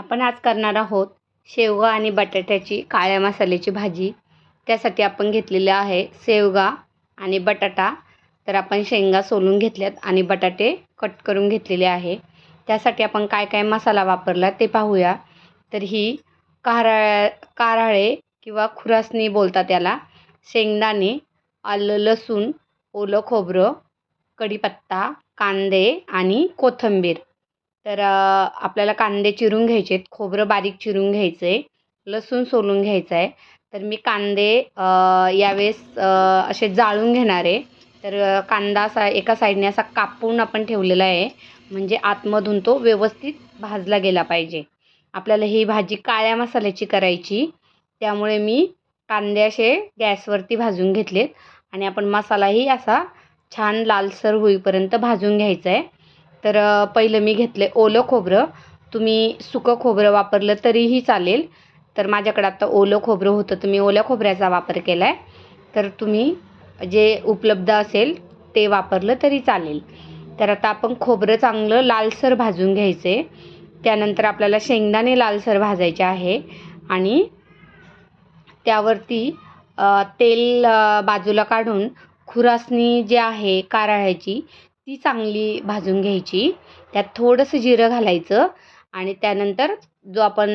आपण आज करणार आहोत शेवगा आणि बटाट्याची काळ्या मसाल्याची भाजी. त्यासाठी आपण घेतलेलं आहे शेवगा आणि बटाटा. तर आपण शेंगा सोलून घेतल्यात आणि बटाटे कट करून घेतलेले आहे. त्यासाठी आपण काय काय मसाला वापरला ते पाहूया. तर ही कारा काराळे किंवा खुरासणी बोलतात त्याला शेंगदाणे आलं लसूण ओलं खोबरं कढीपत्ता कांदे आणि कोथिंबीर. तर आपल्याला कांदे चिरून घ्यायचे आहेत. खोबरं बारीक चिरून घ्यायचं आहे. लसूण सोलून घ्यायचं आहे. तर मी कांदे यावेळेस असे जाळून घेणार आहे. तर कांदा असा एका साईडने असा कापून आपण ठेवलेला आहे. म्हणजे आतमधून तो व्यवस्थित भाजला गेला पाहिजे. आपल्याला ही भाजी काळ्या मसाल्याची करायची. त्यामुळे मी कांदे असे गॅसवरती भाजून घेतलेत. आणि आपण मसालाही असा छान लालसर होईपर्यंत भाजून घ्यायचा आहे. तर पहिलं मी घेतलं आहे ओलं खोबरं. तुम्ही सुकं खोबरं वापरलं तरीही चालेल. तर माझ्याकडे आता ओलं खोबरं होतं तर मी ओल्या खोबऱ्याचा वापर केला आहे तर तुम्ही जे उपलब्ध असेल ते वापरलं तरी चालेल. तर आता आपण खोबरं चांगलं लालसर भाजून घ्यायचे. त्यानंतर आपल्याला शेंगदाणे लालसर भाजायचे आहे. आणि त्यावरती तेल बाजूला काढून खुरासणी जी आहे कारळ्याची ती चांगली भाजून घ्यायची. त्यात थोडंसं जिरं घालायचं आणि त्यानंतर जो आपण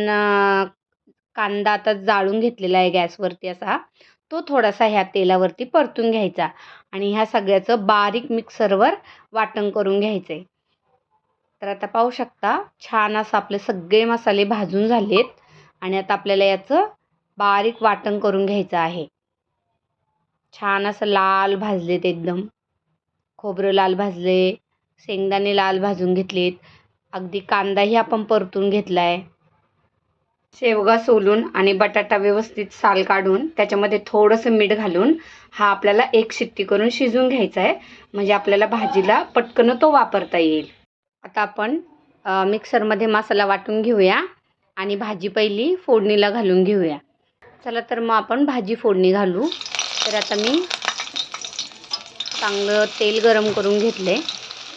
कांदा आता जाळून घेतलेला आहे गॅसवरती असा तो थोडासा ह्या तेलावरती परतून घ्यायचा आणि ह्या सगळ्याचं बारीक मिक्सरवर वाटण करून घ्यायचं आहे तर आता पाहू शकता छान असं आपले सगळे मसाले भाजून झालेत आणि आता आपल्याला याचं बारीक वाटण करून घ्यायचं आहे. छान असं लाल भाजलेत एकदम. खोबरं लाल भाजले शेंगदाणे लाल भाजून घेतलेत. अगदी कांदाही आपण परतून घेतला आहे शेवगा सोलून आणि बटाटा व्यवस्थित साल काढून त्याच्यामध्ये थोडंसं मीठ घालून हा आपल्याला एक शिट्टी करून शिजून घ्यायचा आहे म्हणजे आपल्याला भाजीला पटकन तो वापरता येईल. आता आपण मिक्सरमध्ये मसाला वाटून घेऊया आणि भाजी पहिली फोडणीला घालून घेऊया. चला तर मग आपण भाजी फोडणी घालू. तर आता मी चांगलं तेल गरम करून घेतले.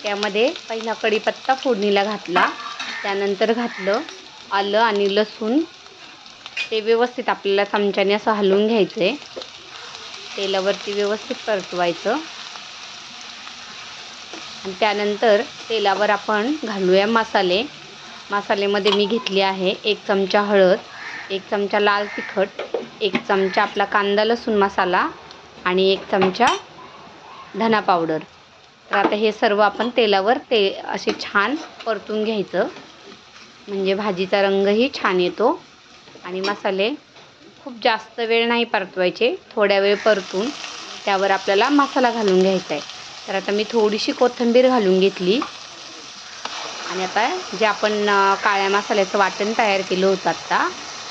त्यामध्ये पहिला कढीपत्ता फोडणीला घातला. त्यानंतर घातलं आलं आणि लसूण. ते व्यवस्थित आपल्याला चमच्याने असं हलवून घ्यायचं. आहे तेलावरती व्यवस्थित परतवायचं. आणि त्यानंतर तेलावर आपण घालूया मसाले. मसाल्यामध्ये मी घेतली आहे एक चमचा हळद एक चमचा लाल तिखट एक चमचा आपला कांदा लसूण मसाला आणि एक चमचा धना पावडर तर आता हे सर्व आपण तेलावर ते असे छान परतून घ्यायचं. म्हणजे भाजीचा रंगही छान येतो. आणि मसाले खूप जास्त वेळ नाही परतवायचे. थोड्या वेळ परतून त्यावर आपल्याला मसाला घालून घ्यायचा आहे. तर आता मी थोडीशी कोथिंबीर घालून घेतली. आणि आता जे आपण काळ्या मसाल्याचं वाटण तयार केलं होतं आत्ता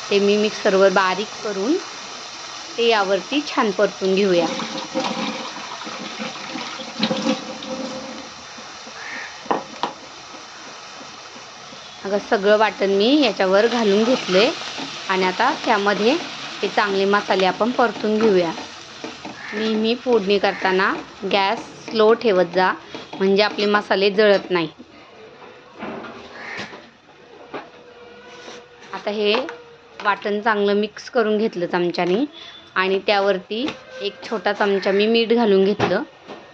ते मी मिक्सरवर बारीक करून ते यावरती छान परतून घेऊया. अगं सगळं वाटण मी याच्यावर घालून घेतले आणि आता त्यामध्ये ते चांगले मसाले आपण परतून घेऊया. नेहमी फोडणी करताना गॅस स्लो ठेवत जा म्हणजे आपले मसाले जळत नाही. आता हे वाटण चांगलं मिक्स करून घेतलं चमच्याने. आणि त्यावरती एक छोटा चमचा मी मीठ घालून घेतलं.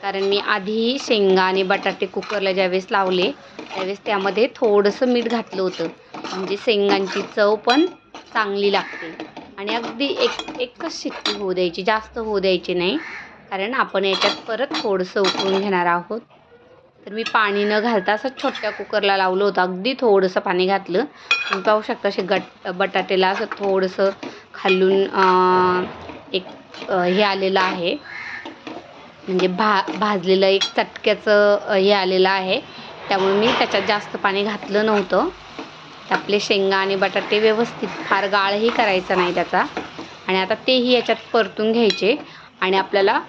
कारण मी आधी शेंगा आणि बटाटे कुकरला ज्यावेळेस लावले त्यावेळेस त्यामध्ये थोडंसं मीठ घातलं होतं. म्हणजे शेंगांची चव पण चांगली लागते. आणि अगदी एक एकच शिट्टी होऊ द्यायची जास्त होऊ द्यायची नाही. कारण आपण याच्यात परत थोडंसं उकळून घेणार आहोत. तर मी पाणी न घालता असं छोट्या कुकरला लावलं होतं. अगदी थोडंसं पाणी घातलं. तुम्ही पाहू शकता असे गट बटाट्याला असं थोडंसं खालून एक हे आलेलं आहे. म्हणजे भा भाजलेलं एक चटक्याचं हे आलेलं आहे. त्यामुळे मी त्याच्यात जास्त पाणी घातलं नव्हतं. आपले शेंगा आणि बटाटे व्यवस्थित फार गाळही करायचा नाही त्याचा. आणि आता तेही याच्यात परतून घ्यायचे. आणि आपल्याला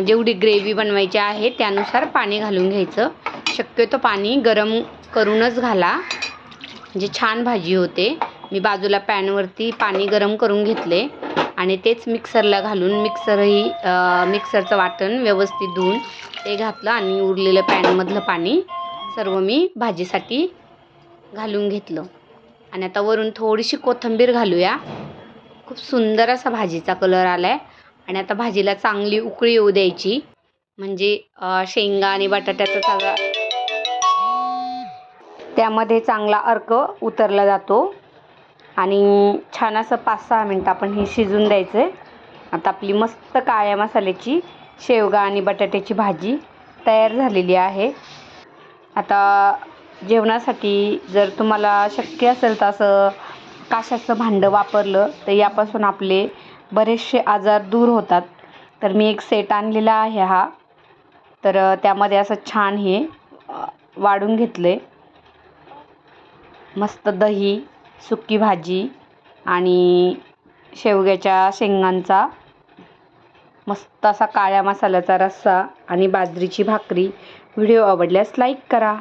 जेवढी ग्रेव्ही बनवायची आहे त्यानुसार पाणी घालून घ्यायचं. शक्यतो पाणी गरम करूनच घाला. म्हणजे छान भाजी होते. मी बाजूला पॅनवरती पाणी गरम करून घेतले. आणि तेच मिक्सरला घालून मिक्सरही मिक्सरचं वाटण व्यवस्थित धुवून ते घातलं आणि उरलेलं पॅनमधलं पाणी सर्व मी भाजीसाठी घालून घेतलं. आणि आता वरून थोडीशी कोथिंबीर घालूया. खूप सुंदर असा भाजीचा कलर आला आहे आणि आता भाजीला चांगली उकळी येऊ द्यायची. म्हणजे शेंगा आणि बटाट्याचा सगळा त्यामध्ये चांगला अर्क उतरला जातो. आणि छान असं पाच सहा मिनटं आपण हे शिजून द्यायचं आहे आता आपली मस्त काळ्या मसाल्याची शेवगा आणि बटाट्याची भाजी तयार झालेली आहे. आता जेवणासाठी जर तुम्हाला शक्य असेल तर असं काशाचं भांडं वापरलं तर यापासून आपले बरेचसे आजार दूर होतात. तर मी एक सेट आणलेला आहे हा. तर त्यामध्ये असं छान हे वाढून घेतलं आहे मस्त दही सुकी भाजी आणि शेवग्याच्या शेंगांचा मस्त असा काळ्या मसाल्याचा रस्सा आणि बाजरीची भाकरी. व्हिडिओ आवडल्यास लाईक करा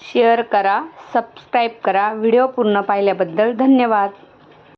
शेअर करा सबस्क्राईब करा. व्हिडिओ पूर्ण पाहिल्याबद्दल धन्यवाद.